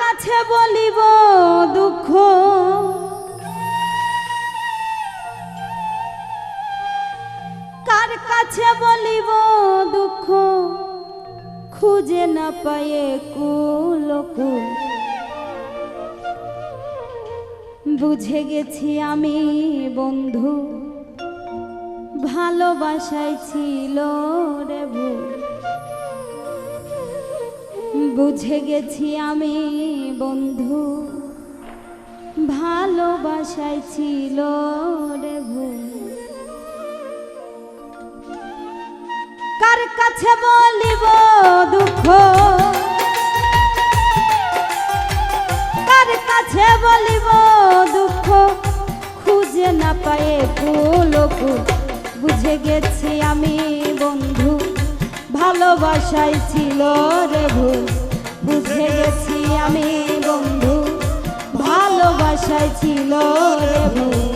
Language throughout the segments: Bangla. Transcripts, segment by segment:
কাছে বলিব দুঃখ। কার কাছে বলিব দুঃখ? খুঁজে না পায়ে কুল কুল বুঝে গেছি আমি বন্ধু, ভালোবাসায় ছিল রে ভুল বুঝে গেছি আমি, বন্ধু। ভালোবাসায় ছিল রে কার কাছে বলিব দুঃখ? কার কাছে বলিব দুঃখ? খুঁজে না পায়ে কুল বুঝে গেছি আমি, বন্ধু। ভালোবাসায় ছিল রে ভুল। বুঝে গেছি আমি বন্ধু ভালোবাসায় ছিল রে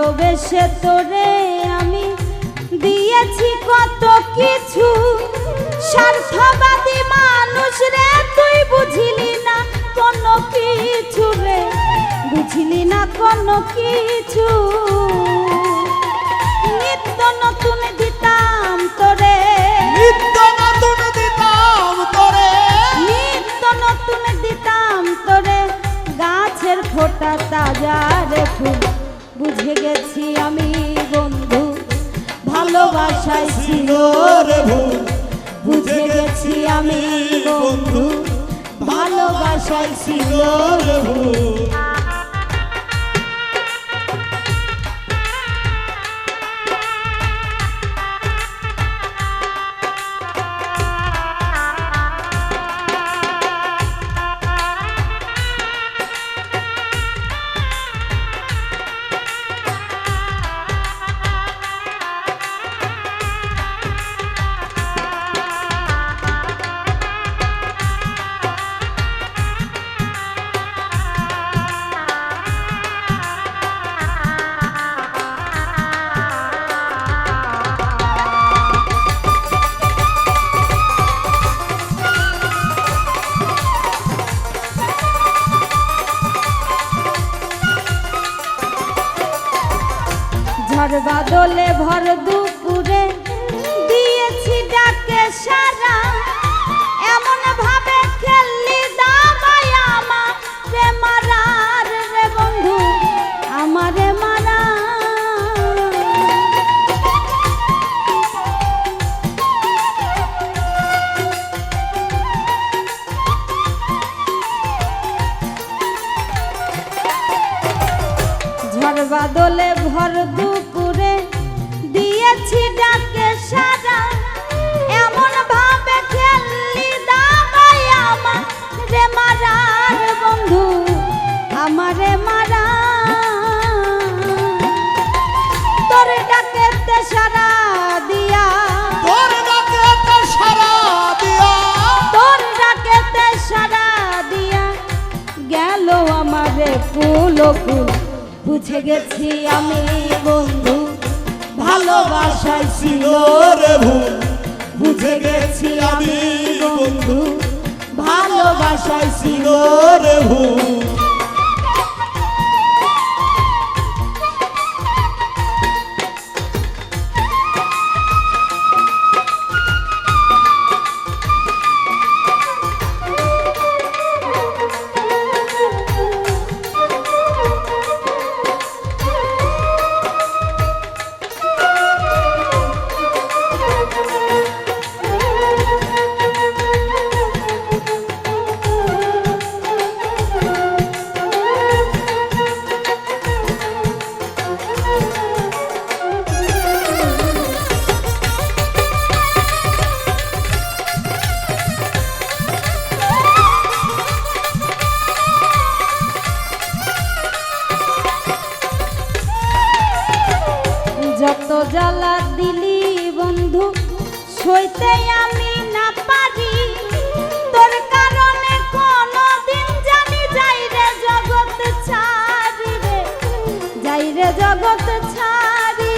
ভালোবেসে তোরে আমি দিয়েছি কত কিছু। স্বার্থবাদী মানুষ রে, তুই বুঝিলি না কোনো কিছু রে। বুঝিলি না কোনো কিছু। নিত্য বুঝে গেছি আমি বন্ধু। ভালোবাসায় ছিল রে ভুল বুঝে গেছি আমি বন্ধু। ভালোবাসায় ছিল রে ভুল বাদলে ভর দুপুরে দিয়েছি ডাকে সারা। এমন ভাবে খেললি রে মারার রে বন্ধু মারা। ঝড় বাদলে ভর দুপুরে মারার বন্ধু আমারে মারা। তোর ডাকেতে সারা দিয়া। তোর ডাকেতে সারা দিয়া। তোর ডাকেতে সারা দিয়া। গেল আমারে ফুল ফুল। বুঝে গেছি আমি বন্ধু ভালোবাসায় ছিল রে ভুল। বুঝে গেছি আমি বন্ধু ভালোবাসায় ছিল রে ভুল জ্বালা দিলি বন্ধু, সইতে আমি না পারি। তোর কারণে কোনদিন জানি যাই রে জগৎ ছাড়ি রে, যাই রে জগৎ ছাড়ি।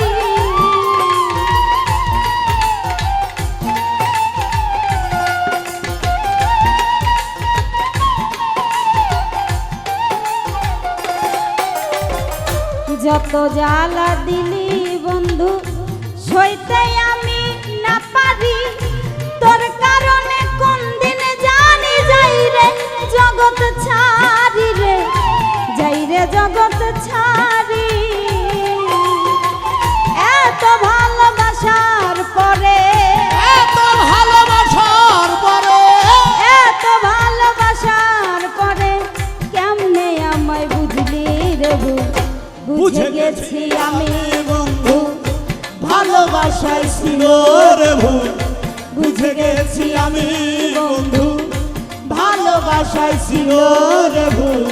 যত জ্বালা দিলি বন্ধু সইতে আমি না পারি। তোর কারণে কোন দিন জানি যাই রে জগৎ ছাড়ি রে যাই রে জগৎ ছাড়ি। এত ভালোবাসার পরে এত ভালোবাসার পরে। এত ভালোবাসার পরে কেমনে আমায় বুঝলি রে বুঝে গেছি আমি বন্ধু। ভালোবাসায় ছিল রে ভুল। বুঝে গেছি আমি বন্ধু। ভালোবাসায় ছিল রে ভুল।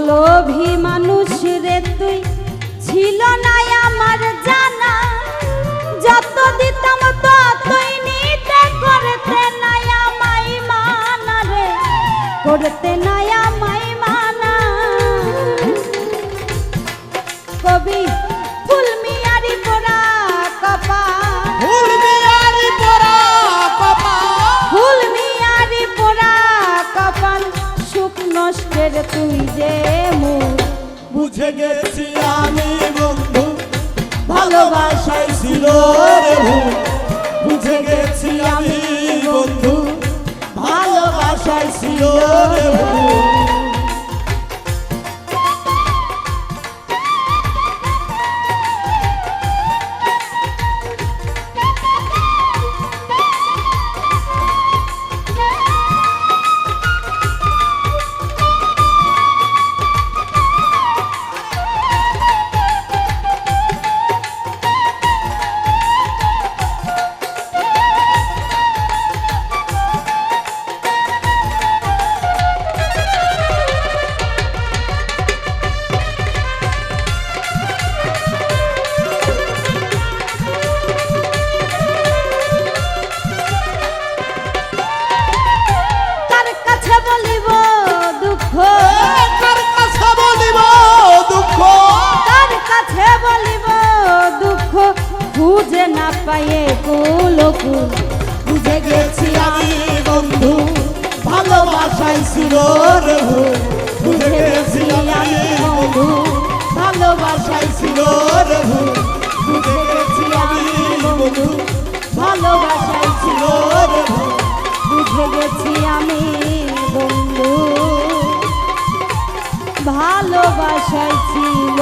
লোভী মানুষ রে তুই। ছিল না আমার জানা। যত দিতাম ততই নিতে করতে নাই আমায় মানা রে। করতে নাই আমায় বুঝে গেছি আমি বন্ধু। ভালোবাসায় ছিল বুঝে গেছি আমি বন্ধু। ভালোবাসায় ছিল ভালোবাসায় ছিল রে বুঝে গেছি আমি বন্ধু। ভালোবাসায় ছিল রে বুঝে গেছি আমি বন্ধু। ভালোবাসায় ছিল রে বুঝে গেছি আমি বন্ধু। ভালোবাসায় ছিল